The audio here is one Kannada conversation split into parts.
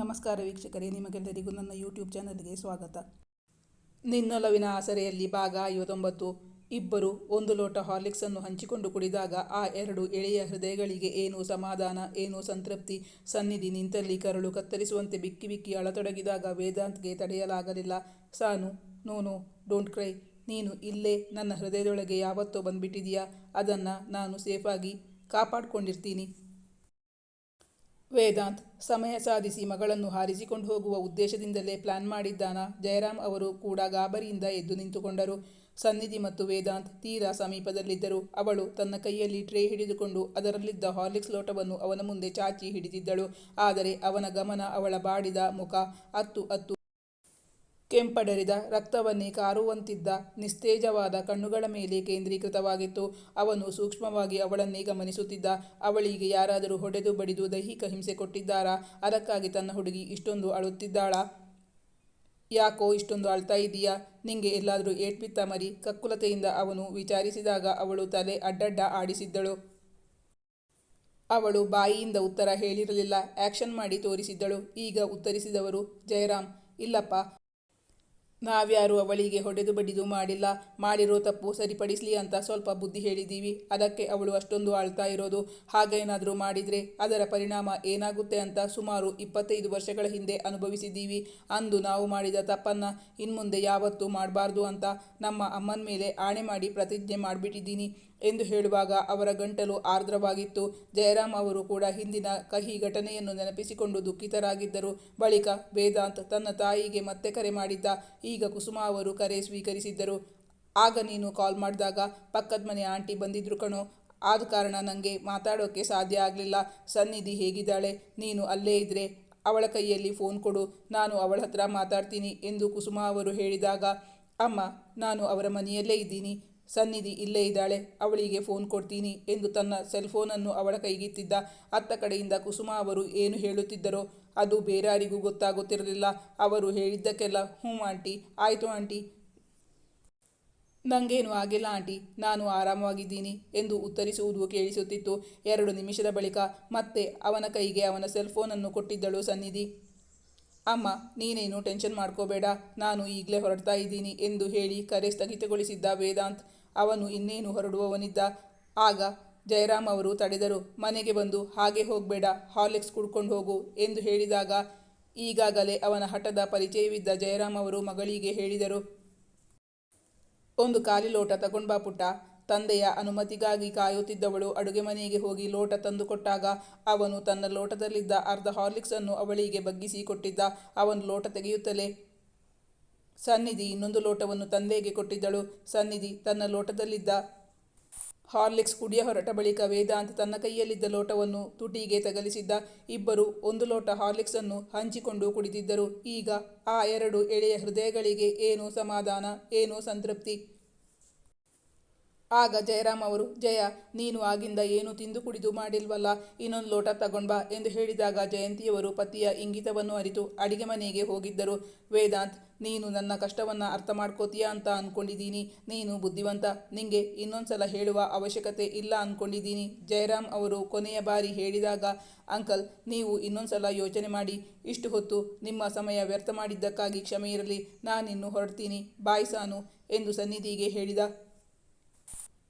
ನಮಸ್ಕಾರ ವೀಕ್ಷಕರೇ, ನಿಮಗೆಲ್ಲರಿಗೂ ನನ್ನ ಯೂಟ್ಯೂಬ್ ಚಾನಲ್ಗೆ ಸ್ವಾಗತ. ನಿನ್ನೊಲವಿನ ಆಸರೆಯಲ್ಲಿ ಭಾಗ ಐವತ್ತೊಂಬತ್ತು. ಇಬ್ಬರು ಒಂದು ಲೋಟ ಹಾರ್ಲಿಕ್ಸನ್ನು ಹಂಚಿಕೊಂಡು ಕುಡಿದಾಗ ಆ ಎರಡು ಎಳೆಯ ಹೃದಯಗಳಿಗೆ ಏನು ಸಮಾಧಾನ, ಏನು ಸಂತೃಪ್ತಿ, ಸನ್ನಿಧಿ ನಿಂತಲ್ಲಿ ಕರಳು ಕತ್ತರಿಸುವಂತೆ ಬಿಕ್ಕಿ ಬಿಕ್ಕಿ ಅಳತೊಡಗಿದಾಗ ವೇದಾಂತ್ಗೆ ತಡೆಯಲಾಗಲಿಲ್ಲ. Sanu no no don't cry, ನೀನು ಇಲ್ಲೇ ನನ್ನ ಹೃದಯದೊಳಗೆ ಯಾವತ್ತೋ ಬಂದುಬಿಟ್ಟಿದೆಯಾ? ಅದನ್ನು ನಾನು ಸೇಫಾಗಿ ಕಾಪಾಡ್ಕೊಂಡಿರ್ತೀನಿ. ವೇದಾಂತ್, ಸಮಯ ಸಾಧಿಸಿ ಮಗಳನ್ನು ಹಾರಿಸಿಕೊಂಡು ಹೋಗುವ ಉದ್ದೇಶದಿಂದಲೇ ಪ್ಲಾನ್ ಮಾಡಿದ್ದಾನ. ಜಯರಾಮ್ ಅವರು ಕೂಡ ಗಾಬರಿಯಿಂದ ಎದ್ದು ನಿಂತುಕೊಂಡರು. ಸನ್ನಿಧಿ ಮತ್ತು ವೇದಾಂತ್ ತೀರಾ ಸಮೀಪದಲ್ಲಿದ್ದರು. ಅವಳು ತನ್ನ ಕೈಯಲ್ಲಿ ಟ್ರೇ ಹಿಡಿದುಕೊಂಡು ಅದರಲ್ಲಿದ್ದ ಹಾರ್ಲಿಕ್ಸ್ ಲೋಟವನ್ನು ಅವನ ಮುಂದೆ ಚಾಚಿ ಹಿಡಿದಿದ್ದಳು. ಆದರೆ ಅವನ ಗಮನ ಅವಳ ಬಾಡಿದ ಮುಖ ಅತ್ತು ಅತ್ತು ಕೆಂಪಡರಿದ ರಕ್ತವನ್ನೇ ಕಾರುವಂತಿದ್ದ ನಿಸ್ತೇಜವಾದ ಕಣ್ಣುಗಳ ಮೇಲೆ ಕೇಂದ್ರೀಕೃತವಾಗಿತ್ತು. ಅವನು ಸೂಕ್ಷ್ಮವಾಗಿ ಅವಳನ್ನೇ ಗಮನಿಸುತ್ತಿದ್ದ. ಅವಳಿಗೆ ಯಾರಾದರೂ ಹೊಡೆದು ಬಡಿದು ದೈಹಿಕ ಹಿಂಸೆ ಕೊಟ್ಟಿದ್ದಾರಾ? ಅದಕ್ಕಾಗಿ ತನ್ನ ಹುಡುಗಿ ಇಷ್ಟೊಂದು ಅಳುತ್ತಿದ್ದಾಳ? ಯಾಕೋ ಇಷ್ಟೊಂದು ಅಳ್ತಾ ಇದೀಯಾ ನಿಂಗೆ ಎಲ್ಲಾದರೂ ಏಟ್ಬಿತ್ತ ಮರಿ? ಕಕ್ಕುಲತೆಯಿಂದ ಅವನು ವಿಚಾರಿಸಿದಾಗ ಅವಳು ತಲೆ ಅಡ್ಡಡ್ಡ ಆಡಿಸಿದ್ದಳು. ಅವಳು ಬಾಯಿಯಿಂದ ಉತ್ತರ ಹೇಳಿರಲಿಲ್ಲ. ಆ್ಯಕ್ಷನ್ ಮಾಡಿ ತೋರಿಸಿದ್ದಳು. ಈಗ ಉತ್ತರಿಸಿದವರು, ಜಯರಾಮ್, ಇಲ್ಲಪ್ಪ. ನಾವ್ಯಾರು ಅವಳಿಗೆ ಹೊಡೆದು ಬಡಿದು ಮಾಡಿಲ್ಲ, ಮಾಡಿರೋ ತಪ್ಪು ಸರಿಪಡಿಸಲಿ ಅಂತ ಸ್ವಲ್ಪ ಬುದ್ಧಿ ಹೇಳಿದ್ದೀವಿ. ಅದಕ್ಕೆ ಅವಳು ಅಷ್ಟೊಂದು ಆಳ್ತಾ ಇರೋದು. ಹಾಗೇನಾದರೂ ಮಾಡಿದರೆ ಅದರ ಪರಿಣಾಮ ಏನಾಗುತ್ತೆ ಅಂತ ಸುಮಾರು ಇಪ್ಪತ್ತೈದು ವರ್ಷಗಳ ಹಿಂದೆ ಅನುಭವಿಸಿದ್ದೀವಿ. ಅಂದು ನಾವು ಮಾಡಿದ ತಪ್ಪನ್ನು ಇನ್ಮುಂದೆ ಯಾವತ್ತೂ ಮಾಡಬಾರ್ದು ಅಂತ ನಮ್ಮ ಅಮ್ಮನ ಮೇಲೆ ಆಣೆ ಮಾಡಿ ಪ್ರತಿಜ್ಞೆ ಮಾಡಿಬಿಟ್ಟಿದ್ದೀನಿ. ಎಂದು ಹೇಳುವಾಗ ಅವರ ಗಂಟಲು ಆರ್ದ್ರವಾಗಿತ್ತು. ಜಯರಾಮ್ ಅವರು ಕೂಡ ಹಿಂದಿನ ಕಹಿ ಘಟನೆಯನ್ನು ನೆನಪಿಸಿಕೊಂಡು ದುಃಖಿತರಾಗಿದ್ದರು. ಬಳಿಕ ವೇದಾಂತ್ ತನ್ನ ತಾಯಿಗೆ ಮತ್ತೆ ಕರೆ ಮಾಡಿದ್ದ. ಈಗ ಕುಸುಮ ಅವರು ಕರೆ ಸ್ವೀಕರಿಸಿದ್ದರು. ಆಗ ನೀನು ಕಾಲ್ ಮಾಡಿದಾಗ ಪಕ್ಕದ ಮನೆ ಆಂಟಿ ಬಂದಿದ್ರು ಕಣೋ. ಆದ ಕಾರಣ ನನಗೆ ಮಾತಾಡೋಕ್ಕೆ ಸಾಧ್ಯ ಆಗಲಿಲ್ಲ. ಸನ್ನಿಧಿ ಹೇಗಿದ್ದಾಳೆ? ನೀನು ಅಲ್ಲೇ ಇದ್ದರೆ ಅವಳ ಕೈಯಲ್ಲಿ ಫೋನ್ ಕೊಡು. ನಾನು ಅವಳ ಹತ್ರ ಮಾತಾಡ್ತೀನಿ ಎಂದು ಕುಸುಮ ಅವರು ಹೇಳಿದಾಗ, ಅಮ್ಮ, ನಾನು ಅವರ ಮನೆಯಲ್ಲೇ ಇದ್ದೀನಿ. ಸನ್ನಿಧಿ ಇಲ್ಲೇ ಇದ್ದಾಳೆ. ಅವಳಿಗೆ ಫೋನ್ ಕೊಡ್ತೀನಿ ಎಂದು ತನ್ನ ಸೆಲ್ ಫೋನನ್ನು ಅವಳ ಕೈಗಿತ್ತಿದ್ದ ಅತ್ತ ಕಡೆಯಿಂದ ಕುಸುಮ ಅವರು ಏನು ಹೇಳುತ್ತಿದ್ದರೋ ಅದು ಬೇರಾರಿಗೂ ಗೊತ್ತಾಗುತ್ತಿರಲಿಲ್ಲ. ಅವರು ಹೇಳಿದ್ದಕ್ಕೆಲ್ಲ, ಹ್ಞೂ ಆಂಟಿ, ಆಯಿತು ಆಂಟಿ. ನನಗೇನು ಆಗಿಲ್ಲ ಆಂಟಿ, ನಾನು ಆರಾಮವಾಗಿದ್ದೀನಿ ಎಂದು ಉತ್ತರಿಸುವುದು ಕೇಳಿಸುತ್ತಿತ್ತು. ಎರಡು ನಿಮಿಷದ ಬಳಿಕ ಮತ್ತೆ ಅವನ ಕೈಗೆ ಅವನ ಸೆಲ್ಫೋನನ್ನು ಕೊಟ್ಟಿದ್ದಳು ಸನ್ನಿಧಿ. ಅಮ್ಮ, ನೀನೇನು ಟೆನ್ಷನ್ ಮಾಡ್ಕೋಬೇಡ, ನಾನು ಈಗಲೇ ಹೊರಡ್ತಾ ಇದ್ದೀನಿ ಎಂದು ಹೇಳಿ ಕರೆ ಸ್ಥಗಿತಗೊಳಿಸಿದ್ದ ವೇದಾಂತ್. ಅವನು ಇನ್ನೇನು ಹೊರಡುವವನಿದ್ದ? ಆಗ ಜಯರಾಮ್ ಅವರು ತಡೆದರು. ಮನೆಗೆ ಬಂದು, ಹಾಗೆ ಹೋಗಬೇಡ, ಹಾರ್ಲಿಕ್ಸ್ ಕುಡ್ಕೊಂಡು ಹೋಗು ಎಂದು ಹೇಳಿದಾಗ ಈಗಾಗಲೇ ಅವನ ಹಠದ ಪರಿಚಯವಿದ್ದ ಜಯರಾಮ್ ಅವರು ಮಗಳಿಗೆ ಹೇಳಿದರು. ಒಂದು ಖಾಲಿ ಲೋಟ ತಗೊಂಡ್ಬಾ ಪುಟ್ಟ. ತಂದೆಯ ಅನುಮತಿಗಾಗಿ ಕಾಯುತ್ತಿದ್ದವಳು ಅಡುಗೆ ಮನೆಗೆ ಹೋಗಿ ಲೋಟ ತಂದುಕೊಟ್ಟಾಗ ಅವನು ತನ್ನ ಲೋಟದಲ್ಲಿದ್ದ ಅರ್ಧ ಹಾರ್ಲಿಕ್ಸನ್ನು ಅವಳಿಗೆ ಬಗ್ಗಿಸಿ ಕೊಟ್ಟಿದ್ದ. ಅವನು ಲೋಟ ತೆಗೆಯುತ್ತಲೇ ಸನ್ನಿಧಿ ಇನ್ನೊಂದು ಲೋಟವನ್ನು ತಂದೆಗೆ ಕೊಟ್ಟಿದ್ದಳು. ಸನ್ನಿಧಿ ತನ್ನ ಲೋಟದಲ್ಲಿದ್ದ ಹಾರ್ಲಿಕ್ಸ್ ಕುಡಿಯ ಹೊರಟ ಬಳಿಕ ವೇದಾಂತ್ ತನ್ನ ಕೈಯಲ್ಲಿದ್ದ ಲೋಟವನ್ನು ತುಟಿಗೆ ತಗಲಿಸಿದ್ದ. ಇಬ್ಬರು ಒಂದು ಲೋಟ ಹಾರ್ಲಿಕ್ಸ್ ಅನ್ನು ಹಂಚಿಕೊಂಡು ಕುಡಿದಿದ್ದರು. ಈಗ ಆ ಎರಡು ಎಳೆಯ ಹೃದಯಗಳಿಗೆ ಏನೋ ಸಮಾಧಾನ, ಏನೋ ಸಂತೃಪ್ತಿ. ಆಗ ಜಯರಾಮ್ ಅವರು, ಜಯ, ನೀನು ಆಗಿಂದ ಏನು ತಿಂದು ಕುಡಿದು ಮಾಡಿಲ್ವಲ್ಲ? ಇನ್ನೊಂದು ಲೋಟ ತಗೊಂಡ್ಬಾ ಎಂದು ಹೇಳಿದಾಗ ಜಯಂತಿಯವರು ಪತಿಯ ಇಂಗಿತವನ್ನು ಅರಿತು ಅಡಿಗೆ ಮನೆಗೆ ಹೋಗಿದ್ದರು. ವೇದಾಂತ್, ನೀನು ನನ್ನ ಕಷ್ಟವನ್ನು ಅರ್ಥ ಮಾಡ್ಕೋತೀಯ ಅಂತ ಅಂದ್ಕೊಂಡಿದ್ದೀನಿ ನೀನು ಬುದ್ಧಿವಂತ. ನಿಂಗೆ ಇನ್ನೊಂದ್ಸಲ ಹೇಳುವ ಅವಶ್ಯಕತೆ ಇಲ್ಲ ಅಂದ್ಕೊಂಡಿದ್ದೀನಿ ಜಯರಾಮ್ ಅವರು ಕೊನೆಯ ಬಾರಿ ಹೇಳಿದಾಗ, ಅಂಕಲ್, ನೀವು ಇನ್ನೊಂದ್ಸಲ ಯೋಚನೆ ಮಾಡಿ. ಇಷ್ಟು ಹೊತ್ತು ನಿಮ್ಮ ಸಮಯ ವ್ಯರ್ಥ ಮಾಡಿದ್ದಕ್ಕಾಗಿ ಕ್ಷಮೆ ಇರಲಿ. ನಾನಿನ್ನು ಹೊರಡ್ತೀನಿ. ಬಾಯ್ಸಾನು ಎಂದು ಸನ್ನಿಧಿಗೆ ಹೇಳಿದ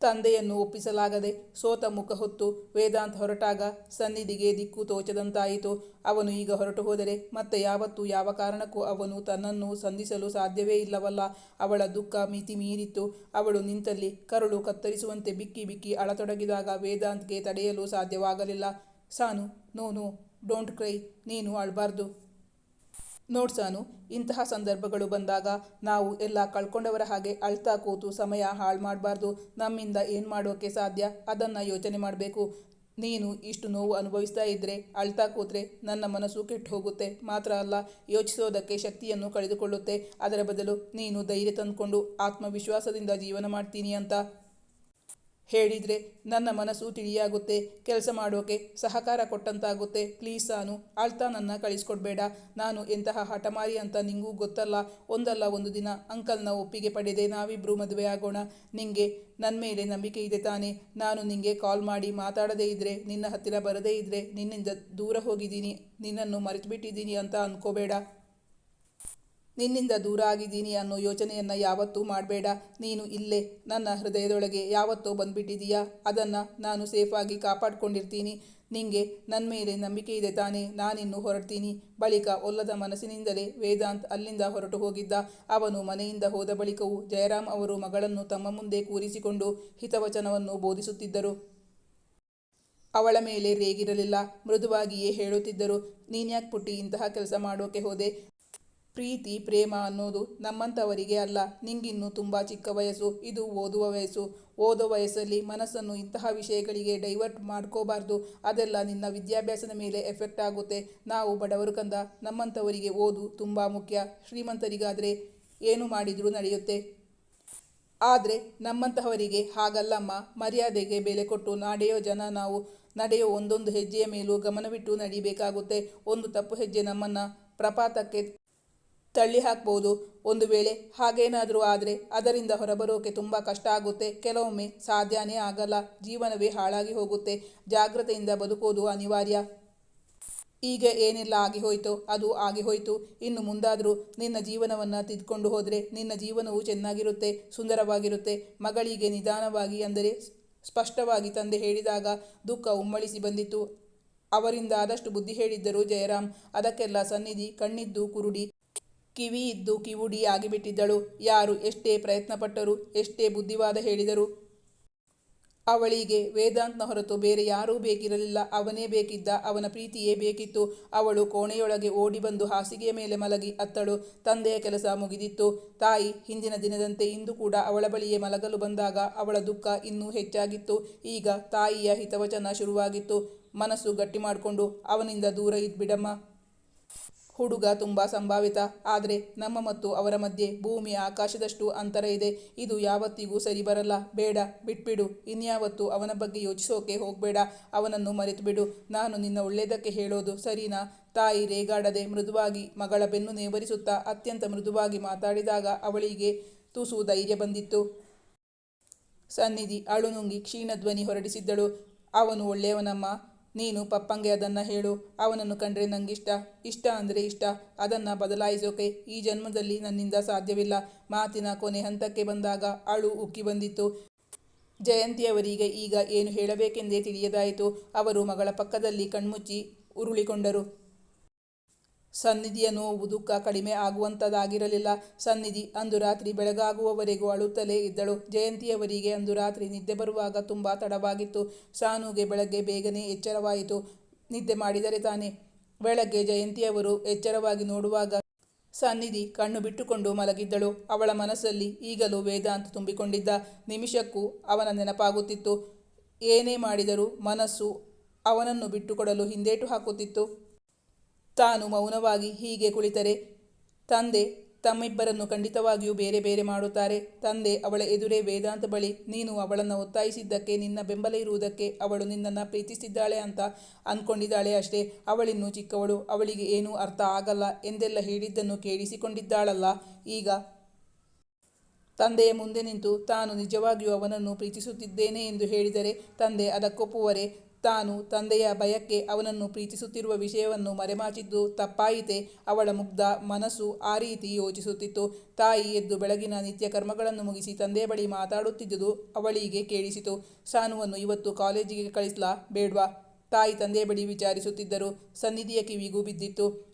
ತಂದೆಯನ್ನು ಒಪ್ಪಿಸಲಾಗದೆ ಸೋತ ಮುಖ ಹೊತ್ತು ವೇದಾಂತ್ ಹೊರಟಾಗ ಸನ್ನಿಧಿಗೆ ದಿಕ್ಕು ತೋಚದಂತಾಯಿತು. ಅವನು ಈಗ ಹೊರಟು ಹೋದರೆ ಮತ್ತೆ ಯಾವತ್ತೂ ಯಾವ ಕಾರಣಕ್ಕೂ ಅವನು ತನ್ನನ್ನು ಸಂಧಿಸಲು ಸಾಧ್ಯವೇ ಇಲ್ಲವಲ್ಲ. ಅವಳ ದುಃಖ ಮಿತಿ ಮೀರಿತ್ತು. ಅವಳು ನಿಂತಲ್ಲಿ ಕರುಳು ಕತ್ತರಿಸುವಂತೆ ಬಿಕ್ಕಿ ಬಿಕ್ಕಿ ಅಳತೊಡಗಿದಾಗ ವೇದಾಂತ್ಗೆ ತಡೆಯಲು ಸಾಧ್ಯವಾಗಲಿಲ್ಲ. Sanu no no don't cry, ನೀನು ಅಳಬಾರ್ದು. ನೋಡ್ಸಾನು, ಇಂತಹ ಸಂದರ್ಭಗಳು ಬಂದಾಗ ನಾವು ಎಲ್ಲ ಕಳ್ಕೊಂಡವರ ಹಾಗೆ ಅಳ್ತಾ ಕೂತು ಸಮಯ ಹಾಳು ಮಾಡಬಾರ್ದು, ನಮ್ಮಿಂದ ಏನು ಮಾಡೋಕ್ಕೆ ಸಾಧ್ಯ? ಅದನ್ನು ಯೋಚನೆ ಮಾಡಬೇಕು. ನೀನು ಇಷ್ಟು ನೋವು ಅನುಭವಿಸ್ತಾ ಇದ್ದರೆ ಅಳ್ತಾ ಕೂತ್ರೆ ನನ್ನ ಮನಸ್ಸು ಕೆಟ್ಟು ಹೋಗುತ್ತೆ. ಮಾತ್ರ ಅಲ್ಲ, ಯೋಚಿಸೋದಕ್ಕೆ ಶಕ್ತಿಯನ್ನು ಕಳೆದುಕೊಳ್ಳುತ್ತೆ. ಅದರ ಬದಲು ನೀನು ಧೈರ್ಯ ತಂದುಕೊಂಡು ಆತ್ಮವಿಶ್ವಾಸದಿಂದ ಜೀವನ ಮಾಡ್ತೀನಿ ಅಂತ ಹೇಳಿದರೆ, ನನ್ನ ಮನಸ್ಸು ತಿಳಿಯಾಗುತ್ತೆ, ಕೆಲಸ ಮಾಡೋಕೆ ಸಹಕಾರ ಕೊಟ್ಟಂತಾಗುತ್ತೆ, ಪ್ಲೀಸ್ ಅಳ್ತಾ ನನ್ನ ಕಳಿಸ್ಕೊಡ್ಬೇಡ, ನಾನು ಎಂತಹ ಹಠಮಾರಿ ಅಂತ ನಿಂಗೂ ಗೊತ್ತಲ್ಲ, ಒಂದಲ್ಲ ಒಂದು ದಿನ ಅಂಕಲ್ನ ಒಪ್ಪಿಗೆ ಪಡೆದೆ ನಾವಿಬ್ಬರು ಮದುವೆ ಆಗೋಣ, ನಿಂಗೆ ನನ್ನ ಮೇಲೆ ನಂಬಿಕೆ ಇದೆ ತಾನೆ, ನಾನು ನಿಂಗೆ ಕಾಲ್ ಮಾಡಿ ಮಾತಾಡದೇ ಇದ್ದರೆ ನಿನ್ನ ಹತ್ತಿರ ಬರದೇ ಇದ್ದರೆ ನಿನ್ನಿಂದ ದೂರ ಹೋಗಿದ್ದೀನಿ, ನಿನ್ನನ್ನು ಮರೆತುಬಿಟ್ಟಿದ್ದೀನಿ ಅಂತ ಅನ್ಕೋಬೇಡ ನಿನ್ನಿಂದ ದೂರ ಆಗಿದ್ದೀನಿ ಅನ್ನೋ ಯೋಚನೆಯನ್ನು ಯಾವತ್ತೂ ಮಾಡಬೇಡ. ನೀನು ಇಲ್ಲೇ ನನ್ನ ಹೃದಯದೊಳಗೆ ಯಾವತ್ತೋ ಬಂದ್ಬಿಟ್ಟಿದೀಯಾ? ಅದನ್ನು ನಾನು ಸೇಫಾಗಿ ಕಾಪಾಡ್ಕೊಂಡಿರ್ತೀನಿ. ನಿಂಗೆ ನನ್ನ ಮೇಲೆ ನಂಬಿಕೆ ಇದೆ ತಾನೇ, ನಾನಿನ್ನು ಹೊರಡ್ತೀನಿ. ಬಳಿಕ ಒಲ್ಲದ ಮನಸ್ಸಿನಿಂದಲೇ ವೇದಾಂತ್ ಅಲ್ಲಿಂದ ಹೊರಟು ಹೋಗಿದ್ದ. ಅವನು ಮನೆಯಿಂದ ಹೋದ ಬಳಿಕವೂ ಜಯರಾಮ್ ಅವರು ಮಗಳನ್ನು ತಮ್ಮ ಮುಂದೆ ಕೂರಿಸಿಕೊಂಡು ಹಿತವಚನವನ್ನು ಬೋಧಿಸುತ್ತಿದ್ದರು. ಅವಳ ಮೇಲೆ ರೇಗಿರಲಿಲ್ಲ. ಮೃದುವಾಗಿಯೇ ಹೇಳುತ್ತಿದ್ದರು, ನೀನ್ಯಾಕೆ ಪುಟ್ಟಿ ಇಂತಹ ಕೆಲಸ ಮಾಡೋಕೆ ಹೋದೆ? ಪ್ರೀತಿ, ಪ್ರೇಮ ಅನ್ನೋದು ನಮ್ಮಂಥವರಿಗೆ ಅಲ್ಲ. ನಿಂಗಿನ್ನು ತುಂಬ ಚಿಕ್ಕ ವಯಸ್ಸು, ಇದು ಓದುವ ವಯಸ್ಸು. ಓದೋ ವಯಸ್ಸಲ್ಲಿ ಮನಸ್ಸನ್ನು ಇಂತಹ ವಿಷಯಗಳಿಗೆ ಡೈವರ್ಟ್ ಮಾಡ್ಕೋಬಾರ್ದು. ಅದೆಲ್ಲ ನಿನ್ನ ವಿದ್ಯಾಭ್ಯಾಸದ ಮೇಲೆ ಎಫೆಕ್ಟ್ ಆಗುತ್ತೆ. ನಾವು ಬಡವರು ಕಂದ ನಮ್ಮಂಥವರಿಗೆ ಓದು ತುಂಬ ಮುಖ್ಯ. ಶ್ರೀಮಂತರಿಗಾದರೆ ಏನು ಮಾಡಿದರೂ ನಡೆಯುತ್ತೆ. ಆದರೆ ನಮ್ಮಂತಹವರಿಗೆ ಹಾಗಲ್ಲಮ್ಮ. ಮರ್ಯಾದೆಗೆ ಬೆಲೆ ಕೊಟ್ಟು ನಾಡೆಯೋ ಜನ ನಾವು. ನಡೆಯೋ ಒಂದೊಂದು ಹೆಜ್ಜೆಯ ಮೇಲೂ ಗಮನವಿಟ್ಟು ನಡಿಬೇಕಾಗುತ್ತೆ. ಒಂದು ತಪ್ಪು ಹೆಜ್ಜೆ ನಮ್ಮನ್ನು ಪ್ರಪಾತಕ್ಕೆ ತಳ್ಳಿ ಹಾಕ್ಬೋದು ಒಂದು ವೇಳೆ ಹಾಗೇನಾದರೂ ಆದರೆ ಅದರಿಂದ ಹೊರಬರೋಕೆ ತುಂಬ ಕಷ್ಟ ಆಗುತ್ತೆ. ಕೆಲವೊಮ್ಮೆ ಸಾಧ್ಯನೇ ಆಗಲ್ಲ. ಜೀವನವೇ ಹಾಳಾಗಿ ಹೋಗುತ್ತೆ. ಜಾಗ್ರತೆಯಿಂದ ಬದುಕೋದು ಅನಿವಾರ್ಯ. ಈಗ ಏನೆಲ್ಲ ಆಗಿ ಹೋಯಿತೋ ಅದು ಆಗಿ ಹೋಯಿತು. ಇನ್ನು ಮುಂದಾದರೂ ನಿನ್ನ ಜೀವನವನ್ನು ತಿದ್ಕೊಂಡು ಹೋದರೆ ನಿನ್ನ ಜೀವನವು ಚೆನ್ನಾಗಿರುತ್ತೆ, ಸುಂದರವಾಗಿರುತ್ತೆ. ಮಗಳಿಗೆ ನಿಧಾನವಾಗಿ ಅಂದರೆ ಸ್ಪಷ್ಟವಾಗಿ ತಂದೆ ಹೇಳಿದಾಗ ದುಃಖ ಉಮ್ಮಳಿಸಿ ಬಂದಿತ್ತು. ಅವರಿಂದ ಆದಷ್ಟು ಬುದ್ಧಿ ಹೇಳಿದ್ದರು ಜಯರಾಮ್. ಅದಕ್ಕೆಲ್ಲ ಸನ್ನಿಧಿ, ಕಣ್ಣಿದ್ದು ಕುರುಡಿ. ಕಿವಿ ಇದ್ದು ಕಿವುಡಿ ಆಗಿಬಿಟ್ಟಿದ್ದಳು. ಯಾರು ಎಷ್ಟೇ ಪ್ರಯತ್ನಪಟ್ಟರು, ಎಷ್ಟೇ ಬುದ್ಧಿವಾದ ಹೇಳಿದರು. ಅವಳಿಗೆ ವೇದಾಂತ್ನ ಹೊರತು ಬೇರೆ ಯಾರೂ ಬೇಕಿರಲಿಲ್ಲ. ಅವನೇ ಬೇಕಿದ್ದ, ಅವನ ಪ್ರೀತಿಯೇ ಬೇಕಿತ್ತು. ಅವಳು ಕೋಣೆಯೊಳಗೆ ಓಡಿ ಬಂದು ಹಾಸಿಗೆಯ ಮೇಲೆ ಮಲಗಿ ಅತ್ತಳು. ತಂದೆಯ ಕೆಲಸ ಮುಗಿದಿತ್ತು. ತಾಯಿ ಹಿಂದಿನ ದಿನದಂತೆ ಇಂದು ಕೂಡ ಅವಳ ಬಳಿಯೇ ಮಲಗಲು ಬಂದಾಗ ಅವಳ ದುಃಖ ಇನ್ನೂ ಹೆಚ್ಚಾಗಿತ್ತು. ಈಗ ತಾಯಿಯ ಹಿತವಚನ ಶುರುವಾಗಿತ್ತು. ಮನಸ್ಸು ಗಟ್ಟಿ ಮಾಡಿಕೊಂಡು ಅವನಿಂದ ದೂರ ಇದ್ಬಿಡಮ್ಮ ಹುಡುಗ ತುಂಬ ಸಂಭಾವಿತ. ಆದರೆ ನಮ್ಮ ಮತ್ತು ಅವರ ಮಧ್ಯೆ ಭೂಮಿ ಆಕಾಶದಷ್ಟು ಅಂತರ ಇದೆ. ಇದು ಯಾವತ್ತಿಗೂ ಸರಿ ಬರಲ್ಲ. ಬೇಡ, ಬಿಟ್ಬಿಡು. ಇನ್ಯಾವತ್ತು ಅವನ ಬಗ್ಗೆ ಯೋಚಿಸೋಕೆ ಹೋಗಬೇಡ. ಅವನನ್ನು ಮರೆತುಬಿಡು. ನಾನು ನಿನ್ನ ಒಳ್ಳೆಯದಕ್ಕೆ ಹೇಳೋದು ಸರಿನಾ? ತಾಯಿ ರೇಗಾಡದೆ ಮೃದುವಾಗಿ ಮಗಳ ಬೆನ್ನು ನೇವರಿಸುತ್ತಾ ಅತ್ಯಂತ ಮೃದುವಾಗಿ ಮಾತಾಡಿದಾಗ ಅವಳಿಗೆ ತುಸು ಧೈರ್ಯ ಬಂದಿತ್ತು. ಸನ್ನಿಧಿ ಅಳುನುಂಗಿ ಕ್ಷೀಣ ಧ್ವನಿ ಹೊರಡಿಸಿದ್ದಳು. ಅವನು ಒಳ್ಳೆಯವನಮ್ಮ. ನೀನು ಪಪ್ಪಂಗೆ ಅದನ್ನು ಹೇಳು, ಅವನನ್ನು ಕಂಡ್ರೆ ನಂಗಿಷ್ಟ, ಇಷ್ಟ ಅಂದರೆ ಇಷ್ಟ, ಅದನ್ನು ಬದಲಾಯಿಸೋಕೆ ಈ ಜನ್ಮದಲ್ಲಿ ನನ್ನಿಂದ ಸಾಧ್ಯವಿಲ್ಲ. ಮಾತಿನ ಕೊನೆ ಹಂತಕ್ಕೆ ಬಂದಾಗ ಅಳು ಉಕ್ಕಿ ಬಂದಿತ್ತು. ಜಯಂತಿಯವರಿಗೆ ಈಗ ಏನು ಹೇಳಬೇಕೆಂದೇ ತಿಳಿಯದಾಯಿತು. ಅವರು ಮಗಳ ಪಕ್ಕದಲ್ಲಿ ಕಣ್ಮುಚ್ಚಿ ಉರುಳಿಕೊಂಡರು. ಸನ್ನಿಧಿಯ ನೋವು ದುಃಖ ಕಡಿಮೆ ಆಗುವಂಥದ್ದಾಗಿರಲಿಲ್ಲ ಸನ್ನಿಧಿ ಅಂದು ರಾತ್ರಿ ಬೆಳಗಾಗುವವರೆಗೂ ಅಳುತ್ತಲೇ ಇದ್ದಳು. ಜಯಂತಿಯವರಿಗೆ ಅಂದು ರಾತ್ರಿ ನಿದ್ದೆ ಬರುವಾಗ ತುಂಬ ತಡವಾಗಿತ್ತು. ಸಾನುಗೆ ಬೆಳಗ್ಗೆ ಬೇಗನೆ ಎಚ್ಚರವಾಯಿತು. ನಿದ್ದೆ ಮಾಡಿದರೆ ತಾನೆ. ಬೆಳಗ್ಗೆ ಜಯಂತಿಯವರು ಎಚ್ಚರವಾಗಿ ನೋಡುವಾಗ ಸನ್ನಿಧಿ ಕಣ್ಣು ಬಿಟ್ಟುಕೊಂಡು ಮಲಗಿದ್ದಳು. ಅವಳ ಮನಸ್ಸಲ್ಲಿ ಈಗಲೂ ವೇದಾಂತ ತುಂಬಿಕೊಂಡಿದ್ದ. ನಿಮಿಷಕ್ಕೂ ಅವನ ನೆನಪಾಗುತ್ತಿತ್ತು. ಏನೇ ಮಾಡಿದರೂ ಮನಸ್ಸು ಅವನನ್ನು ಬಿಟ್ಟುಕೊಡಲು ಹಿಂದೇಟು ಹಾಕುತ್ತಿತ್ತು. ತಾನು ಮೌನವಾಗಿ ಹೀಗೆ ಕುಳಿತರೆ. ತಂದೆ, ತಮ್ಮಿಬ್ಬರನ್ನು ಖಂಡಿತವಾಗಿಯೂ ಬೇರೆ ಬೇರೆ ಮಾಡುತ್ತಾರೆ. ತಂದೆ, ಅವಳ ಎದುರೇ ವೇದಾಂತ ಬಳಿ, ನೀನು ಅವಳನ್ನು ಒತ್ತಾಯಿಸಿದ್ದಕ್ಕೆ, ನಿನ್ನ ಬೆಂಬಲ ಇರುವುದಕ್ಕೆ ಅವಳು ನಿನ್ನನ್ನು ಪ್ರೀತಿಸಿದ್ದಾಳೆ ಅಂತ ಅಂದ್ಕೊಂಡಿದ್ದಾಳೆ ಅಷ್ಟೇ. ಅವಳಿನ್ನೂ ಚಿಕ್ಕವಳು, ಅವಳಿಗೆ ಏನೂ ಅರ್ಥ ಆಗಲ್ಲ ಎಂದೆಲ್ಲ ಹೇಳಿದ್ದನ್ನು ಕೇಳಿಸಿಕೊಂಡಿದ್ದಾಳಲ್ಲ. ಈಗ ತಂದೆಯ ಮುಂದೆ ನಿಂತು ತಾನು ನಿಜವಾಗಿಯೂ ಅವನನ್ನು ಪ್ರೀತಿಸುತ್ತಿದ್ದೇನೆ ಎಂದು ಹೇಳಿದರೆ, ತಂದೆ ಅದಕ್ಕೊಪ್ಪುವರೆ. ತಾನು ತಂದೆಯ ಭಯಕ್ಕೆ ಅವನನ್ನು ಪ್ರೀತಿಸುತ್ತಿರುವ ವಿಷಯವನ್ನು ಮರೆಮಾಚಿದ್ದು ತಪ್ಪಾಯಿತೆ ಅವಳ ಮುಗ್ಧ ಮನಸ್ಸು ಆ ರೀತಿ ಯೋಚಿಸುತ್ತಿತ್ತು. ತಾಯಿ ಎದ್ದು ಬೆಳಗಿನ ನಿತ್ಯ ಕರ್ಮಗಳನ್ನು ಮುಗಿಸಿ ತಂದೆಯ ಬಳಿ ಮಾತಾಡುತ್ತಿದ್ದುದು ಅವಳಿಗೆ ಕೇಳಿಸಿತು. ಸಾನುವನ್ನು ಇವತ್ತು ಕಾಲೇಜಿಗೆ ಕಳಿಸ್ಲಾ ಬೇಡ್ವಾ? ತಾಯಿ ತಂದೆಯ ಬಳಿ ವಿಚಾರಿಸುತ್ತಿದ್ದರು ಸನ್ನಿಧಿಯ ಕಿವಿಗೂ ಬಿದ್ದಿತ್ತು.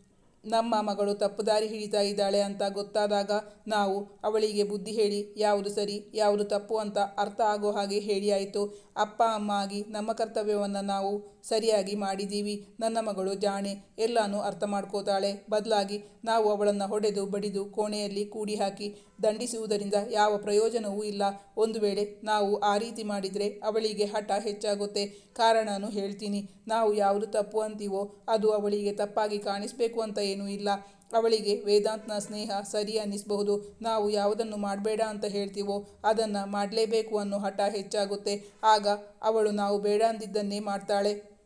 ನಮ್ಮ ಮಗಳು ತಪ್ಪು ದಾರಿ ಹಿಡಿತಾ ಇದ್ದಾಳೆ ಅಂತ ಗೊತ್ತಾದಾಗ ನಾವು ಅವಳಿಗೆ ಬುದ್ಧಿ ಹೇಳಿ, ಯಾವುದು ಸರಿ, ಯಾವುದು ತಪ್ಪು ಅಂತ ಅರ್ಥ ಆಗೋ ಹಾಗೆ ಹೇಳಿ ಆಯಿತು. ಅಪ್ಪ, ಅಮ್ಮ ಆಗಿ ನಮ್ಮ ಕರ್ತವ್ಯವನ್ನು ನಾವು ಸರಿಯಾಗಿ ಮಾಡಿದ್ದೀವಿ ನನ್ನ ಮಗಳು ಜಾಣೆ, ಎಲ್ಲನೂ ಅರ್ಥ ಮಾಡ್ಕೋತಾಳೆ. ಬದಲಾಗಿ ನಾವು ಅವಳನ್ನು ಹೊಡೆದು ಬಡಿದು ಕೋಣೆಯಲ್ಲಿ ಕೂಡಿ ಹಾಕಿ ದಂಡಿಸುವುದರಿಂದ ಯಾವ ಪ್ರಯೋಜನವೂ ಇಲ್ಲ. ಒಂದು ವೇಳೆ ನಾವು ಆ ರೀತಿ ಮಾಡಿದರೆ ಅವಳಿಗೆ ಹಠ ಹೆಚ್ಚಾಗುತ್ತೆ. ಕಾರಣನೂ ಹೇಳ್ತೀನಿ. ನಾವು ಯಾವುದು ತಪ್ಪು ಅಂತೀವೋ ಅದು ಅವಳಿಗೆ ತಪ್ಪಾಗಿ ಕಾಣಿಸ್ಬೇಕು ಅಂತ ಏನೂ ಇಲ್ಲ. ಅವಳಿಗೆ ವೇದಾಂತನ ಸ್ನೇಹ ಸರಿ ಅನ್ನಿಸಬಹುದು. ನಾವು ಯಾವುದನ್ನು ಮಾಡಬೇಡ ಅಂತ ಹೇಳ್ತೀವೋ ಅದನ್ನು ಮಾಡಲೇಬೇಕು ಅನ್ನೋ ಹಠ ಹೆಚ್ಚಾಗುತ್ತೆ. ಆಗ ಅವಳು ನಾವು ಬೇಡ ಅಂದಿದ್ದನ್ನೇ ಮಾಡ್ತಾಳೆ.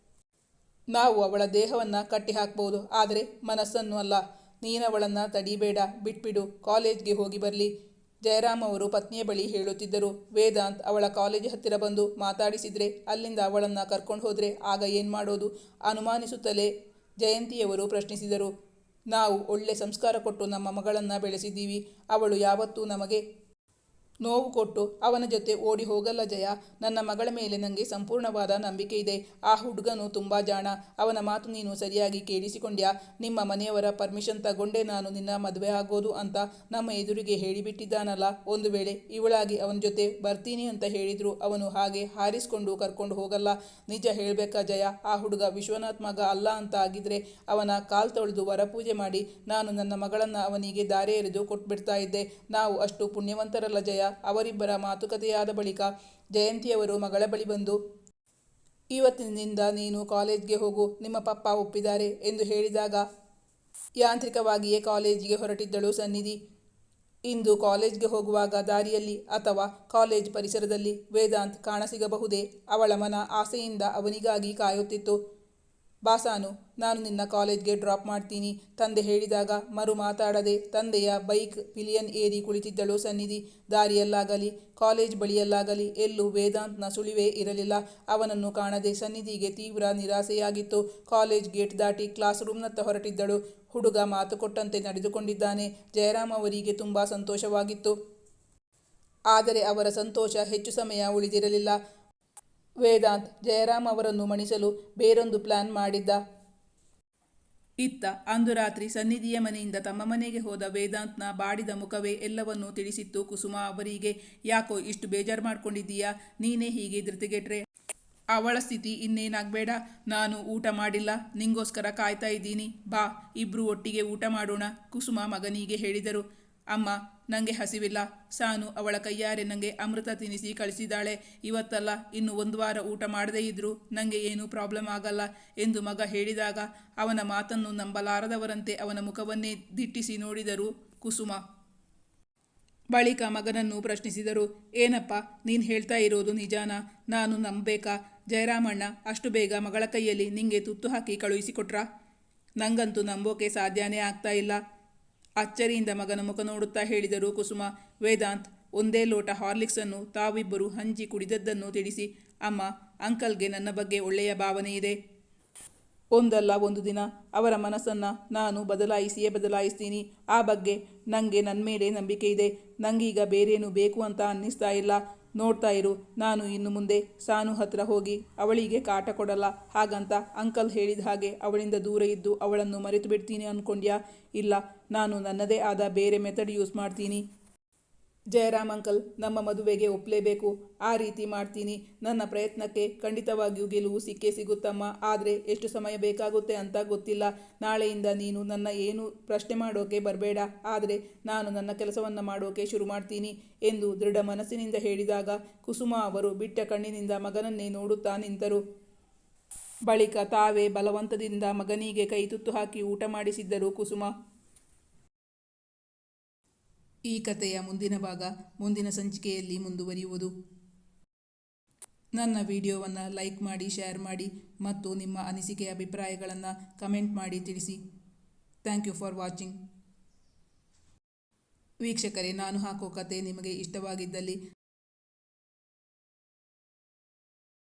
ನಾವು ಅವಳ ದೇಹವನ್ನು ಕಟ್ಟಿ ಹಾಕ್ಬೋದು ಆದರೆ ಮನಸ್ಸನ್ನು ಅಲ್ಲ. ನೀನವಳನ್ನು ತಡಿಬೇಡ, ಬಿಟ್ಬಿಡು, ಕಾಲೇಜ್ಗೆ ಹೋಗಿ ಬರಲಿ. ಜಯರಾಮ್ ಅವರು ಪತ್ನಿಯ ಬಳಿ ಹೇಳುತ್ತಿದ್ದರು. ವೇದಾಂತ್ ಅವಳ ಕಾಲೇಜ್ ಹತ್ತಿರ ಬಂದು ಮಾತಾಡಿಸಿದರೆ, ಅಲ್ಲಿಂದ ಅವಳನ್ನು ಕರ್ಕೊಂಡು ಹೋದರೆ ಆಗ ಏನು ಮಾಡೋದು? ಅನುಮಾನಿಸುತ್ತಲೇ ಜಯಂತಿಯವರು ಪ್ರಶ್ನಿಸಿದರು. ನಾವು ಒಳ್ಳೆ ಸಂಸ್ಕಾರ ಕೊಟ್ಟು ನಮ್ಮ ಮಗಳನ್ನು ಬೆಳೆಸಿದ್ದೀವಿ. ಅವಳು ಯಾವತ್ತೂ ನಮಗೆ ನೋವು ಕೊಟ್ಟು ಅವನ ಜೊತೆ ಓಡಿ ಹೋಗಲ್ಲ ಜಯ. ನನ್ನ ಮಗಳ ಮೇಲೆ ನನಗೆ ಸಂಪೂರ್ಣವಾದ ನಂಬಿಕೆ ಇದೆ. ಆ ಹುಡುಗನು ತುಂಬ ಜಾಣ. ಅವನ ಮಾತು ನೀನು ಸರಿಯಾಗಿ ಕೇಳಿಸಿಕೊಂಡ್ಯಾ? ನಿಮ್ಮ ಮನೆಯವರ ಪರ್ಮಿಷನ್ ತಗೊಂಡೇ ನಾನು. ನಿನ್ನ ಮದುವೆ ಆಗೋದು ಅಂತ ನಮ್ಮ ಎದುರಿಗೆ ಹೇಳಿಬಿಟ್ಟಿದ್ದಾನಲ್ಲ. ಒಂದು ವೇಳೆ ಇವಳಾಗಿ ಅವನ ಜೊತೆ ಬರ್ತೀನಿ ಅಂತ ಹೇಳಿದ್ರು, ಅವನು ಹಾಗೆ ಹಾರಿಸ್ಕೊಂಡು ಕರ್ಕೊಂಡು ಹೋಗಲ್ಲ. ನಿಜ ಹೇಳಬೇಕಾ ಜಯ? ಆ ಹುಡುಗ ವಿಶ್ವನಾಥ್ ಮಗ ಅಲ್ಲ ಅಂತ ಆಗಿದ್ರೆ ಅವನ ಕಾಲ್ ತೊಳೆದು ವರಪೂಜೆ ಮಾಡಿ, ನಾನು ನನ್ನ ಮಗಳನ್ನು ಅವನಿಗೆ ದಾರೆ ಎರೆದು ಕೊಟ್ಬಿಡ್ತಾ ಇದ್ದೆ. ನಾವು ಅಷ್ಟು ಪುಣ್ಯವಂತರಲ್ಲ ಜಯ. ಅವರಿಬ್ಬರ ಮಾತುಕತೆಯಾದ ಬಳಿಕ ಜಯಂತಿಯವರು ಮಗಳ ಬಳಿ ಬಂದು, ಇವತ್ತಿನಿಂದ ನೀನು ಕಾಲೇಜ್ಗೆ ಹೋಗು, ನಿಮ್ಮ ಪಪ್ಪ ಒಪ್ಪಿದ್ದಾರೆ ಎಂದು ಹೇಳಿದಾಗ, ಯಾಂತ್ರಿಕವಾಗಿಯೇ ಕಾಲೇಜಿಗೆ ಹೊರಟಿದ್ದಳು ಸನ್ನಿಧಿ. ಇಂದು ಕಾಲೇಜ್ಗೆ ಹೋಗುವಾಗ ದಾರಿಯಲ್ಲಿ ಅಥವಾ ಕಾಲೇಜ್ ಪರಿಸರದಲ್ಲಿ ವೇದಾಂತ್ ಕಾಣಸಿಗಬಹುದೇ, ಅವಳ ಮನ ಆಸೆಯಿಂದ ಅವನಿಗಾಗಿ ಕಾಯುತ್ತಿತ್ತು. ಬಾಸಾನು ನಾನು ನಿನ್ನ ಕಾಲೇಜ್ಗೆ ಡ್ರಾಪ್ ಮಾಡ್ತೀನಿ. ತಂದೆ ಹೇಳಿದಾಗ, ಮರು ಮಾತಾಡದೆ ತಂದೆಯ ಬೈಕ್ ಪಿಲಿಯನ್ ಏರಿ ಕುಳಿತಿದ್ದಳು ಸನ್ನಿಧಿ. ದಾರಿಯಲ್ಲಾಗಲಿ, ಕಾಲೇಜ್ ಬಳಿಯಲ್ಲಾಗಲಿ, ಎಲ್ಲೂ ವೇದಾಂತ್ನ ಸುಳಿವೇ ಇರಲಿಲ್ಲ. ಅವನನ್ನು ಕಾಣದೆ ಸನ್ನಿಧಿಗೆ ತೀವ್ರ ನಿರಾಸೆಯಾಗಿತ್ತು. ಕಾಲೇಜ್ ಗೇಟ್ ದಾಟಿ ಕ್ಲಾಸ್ ರೂಮ್ನತ್ತ ಹೊರಟಿದ್ದಳು. ಹುಡುಗ ಮಾತು ಕೊಟ್ಟಂತೆ ನಡೆದುಕೊಂಡಿದ್ದಾನೆ. ಜಯರಾಮ್ ಅವರಿಗೆ ತುಂಬ ಸಂತೋಷವಾಗಿತ್ತು. ಆದರೆ ಅವರ ಸಂತೋಷ ಹೆಚ್ಚು ಸಮಯ ಉಳಿದಿರಲಿಲ್ಲ. ವೇದಾಂತ್ ಜಯರಾಮ್ ಅವರನ್ನು ಮಣಿಸಲು ಬೇರೊಂದು ಪ್ಲಾನ್ ಮಾಡಿದ್ದ. ಇತ್ತ ಅಂದು ರಾತ್ರಿ ಸನ್ನಿಧಿಯ ಮನೆಯಿಂದ ತಮ್ಮ ಮನೆಗೆ ಹೋದ ವೇದಾಂತ್ನ ಬಾಡಿದ ಮುಖವೇ ಎಲ್ಲವನ್ನೂ ತಿಳಿಸಿತ್ತು. ಕುಸುಮ ಅವರಿಗೆ, ಯಾಕೋ ಇಷ್ಟು ಬೇಜಾರು ಮಾಡ್ಕೊಂಡಿದ್ದೀಯಾ? ನೀನೇ ಹೀಗೆ ಧೃತಿಗೆಟ್ರೆ ಅವಳ ಸ್ಥಿತಿ ಇನ್ನೇನಾಗಬೇಡ. ನಾನು ಊಟ ಮಾಡಿಲ್ಲ. ನಿಂಗೋಸ್ಕರ ಕಾಯ್ತಾ ಇದ್ದೀನಿ. ಬಾ, ಇಬ್ರು ಒಟ್ಟಿಗೆ ಊಟ ಮಾಡೋಣ. ಕುಸುಮ ಮಗನಿಗೆ ಹೇಳಿದರು. ಅಮ್ಮ ನನಗೆ ಹಸಿವಿಲ್ಲ. ಸಾನು ಅವಳ ಕೈಯಾರೆ ನನಗೆ ಅಮೃತ ತಿನ್ನಿಸಿ ಕಳಿಸಿದಾಳೆ. ಇವತ್ತಲ್ಲ, ಇನ್ನು ಒಂದು ವಾರ ಊಟ ಮಾಡದೇ ಇದ್ರೂ ನನಗೆ ಏನೂ ಪ್ರಾಬ್ಲಮ್ ಆಗಲ್ಲ ಎಂದು ಮಗ ಹೇಳಿದಾಗ ಅವನ ಮಾತನ್ನು ನಂಬಲಾರದವರಂತೆ ಅವನ ಮುಖವನ್ನೇ ದಿಟ್ಟಿಸಿ ನೋಡಿದರು ಕುಸುಮ. ಬಳಿಕ ಮಗನನ್ನು ಪ್ರಶ್ನಿಸಿದರು, ಏನಪ್ಪ, ನೀನು ಹೇಳ್ತಾ ಇರೋದು ನಿಜಾನ? ನಾನು ನಂಬಬೇಕಾ ಜಯರಾಮಣ್ಣ, ಅಷ್ಟು ಬೇಗ ಮಗಳ ಕೈಯಲ್ಲಿ ನಿಂಗೆ ತುತ್ತು ಹಾಕಿ ಕಳುಹಿಸಿಕೊಟ್ರಾ? ನಂಗಂತೂ ನಂಬೋಕೆ ಸಾಧ್ಯನೇ ಆಗ್ತಾ ಇಲ್ಲ. ಅಚ್ಚರಿಯಿಂದ ಮಗನ ಮುಖ ನೋಡುತ್ತಾ ಹೇಳಿದರು, ಕುಸುಮ, ವೇದಾಂತ್, ಒಂದೇ ಲೋಟ ಹಾರ್ಲಿಕ್ಸನ್ನು ತಾವಿಬ್ಬರು ಹಂಚಿ ಕುಡಿದದ್ದನ್ನು ತಿಳಿಸಿ. ಅಮ್ಮ, ಅಂಕಲ್ಗೆ ನನ್ನ ಬಗ್ಗೆ ಒಳ್ಳೆಯ ಭಾವನೆ ಇದೆ. ಒಂದಲ್ಲ ಒಂದು ದಿನ, ಅವರ ಮನಸ್ಸನ್ನು ನಾನು ಬದಲಾಯಿಸಿಯೇ ಬದಲಾಯಿಸ್ತೀನಿ. ಆ ಬಗ್ಗೆ ನನಗೆ ನನ್ನ ಮೇಲೆ ನಂಬಿಕೆ ಇದೆ. ನನಗೀಗ ಬೇರೇನು ಬೇಕು ಅಂತ ಅನ್ನಿಸ್ತಾ ಇಲ್ಲ. ನೋಡ್ತಾ ಇರು, ನಾನು ಇನ್ನು ಮುಂದೆ ಸಾನು ಹತ್ರ ಹೋಗಿ ಅವಳಿಗೆ ಕಾಟ ಕೊಡಲ್ಲ. ಹಾಗಂತ ಅಂಕಲ್ ಹೇಳಿದ ಹಾಗೆ ಅವಳಿಂದ ದೂರ ಇದ್ದು ಅವಳನ್ನು ಮರೆತು ಬಿಡ್ತೀನಿ ಅಂದ್ಕೊಂಡ್ಯಾ ಇಲ್ಲ, ನಾನು ನನ್ನದೇ ಆದ ಬೇರೆ ಮೆಥಡ್ ಯೂಸ್ ಮಾಡ್ತೀನಿ. ಜಯರಾಮ್ ಅಂಕಲ್, ನಮ್ಮ ಮದುವೆಗೆ ಒಪ್ಪಲೇಬೇಕು ಆ ರೀತಿ ಮಾಡ್ತೀನಿ. ನನ್ನ ಪ್ರಯತ್ನಕ್ಕೆ ಖಂಡಿತವಾಗಿಯೂ ಗೆಲುವು ಸಿಕ್ಕೇ ಸಿಗುತ್ತಮ್ಮ. ಆದರೆ ಎಷ್ಟು ಸಮಯ ಬೇಕಾಗುತ್ತೆ ಅಂತ ಗೊತ್ತಿಲ್ಲ. ನಾಳೆಯಿಂದ ನೀನು ನನ್ನ ಏನು ಪ್ರಶ್ನೆ ಮಾಡೋಕೆ ಬರಬೇಡ. ಆದರೆ ನಾನು ನನ್ನ ಕೆಲಸವನ್ನು ಮಾಡೋಕೆ ಶುರು ಮಾಡ್ತೀನಿ ಎಂದು ದೃಢ ಮನಸ್ಸಿನಿಂದ ಹೇಳಿದಾಗ ಕುಸುಮ ಅವರು ಬಿಟ್ಟ ಕಣ್ಣಿನಿಂದ ಮಗನನ್ನೇ ನೋಡುತ್ತಾ ನಿಂತರು. ಬಳಿಕ ತಾವೇ ಬಲವಂತದಿಂದ ಮಗನಿಗೆ ಕೈ ತುತ್ತು ಹಾಕಿ ಊಟ ಮಾಡಿಸಿದ್ದರು ಕುಸುಮ. ಈ ಕಥೆಯ ಮುಂದಿನ ಭಾಗ ಮುಂದಿನ ಸಂಚಿಕೆಯಲ್ಲಿ ಮುಂದುವರಿಯುವುದು. ನನ್ನ ವಿಡಿಯೋವನ್ನು ಲೈಕ್ ಮಾಡಿ, ಶೇರ್ ಮಾಡಿ ಮತ್ತು ನಿಮ್ಮ ಅನಿಸಿಕೆ ಅಭಿಪ್ರಾಯಗಳನ್ನು ಕಮೆಂಟ್ ಮಾಡಿ ತಿಳಿಸಿ. Thank you for watching. ವೀಕ್ಷಕರೇ, ನಾನು ಹಾಕೋ ಕತೆ ನಿಮಗೆ ಇಷ್ಟವಾಗಿದ್ದಲ್ಲಿ